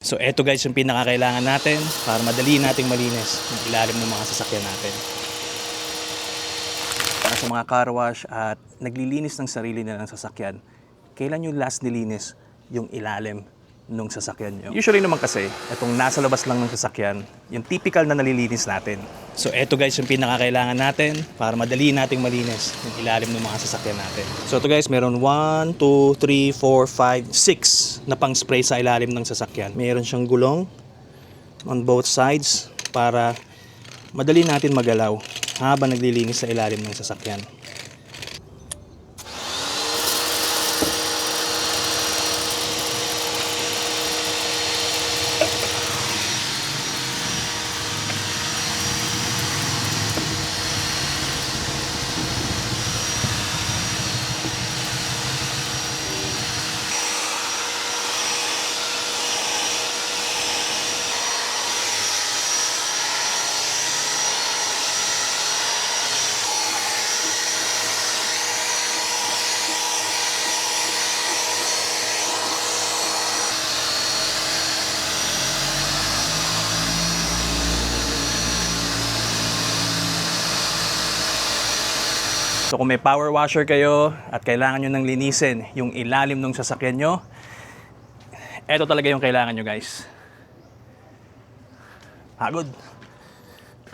So eto guys yung pinakakailangan natin para madali nating malinis yung ilalim ng mga sasakyan natin. Para sa mga car wash at naglilinis ng sarili nila ng sasakyan, kailan yung last nilinis yung ilalim ng sasakyan nyo? Usually naman kasi, itong nasa labas lang ng sasakyan, yung typical na nalilinis natin. So eto guys yung pinakakailangan natin para madali nating malinis yung ilalim ng mga sasakyan natin. So ito guys, meron 1, 2, 3, 4, 5, 6 na pang spray sa ilalim ng sasakyan. Meron siyang gulong on both sides para madali natin magalaw habang naglilinis sa ilalim ng sasakyan. So kung may power washer kayo at kailangan nyo nang linisin yung ilalim ng sasakyan nyo, eto talaga yung kailangan nyo guys. Pagod.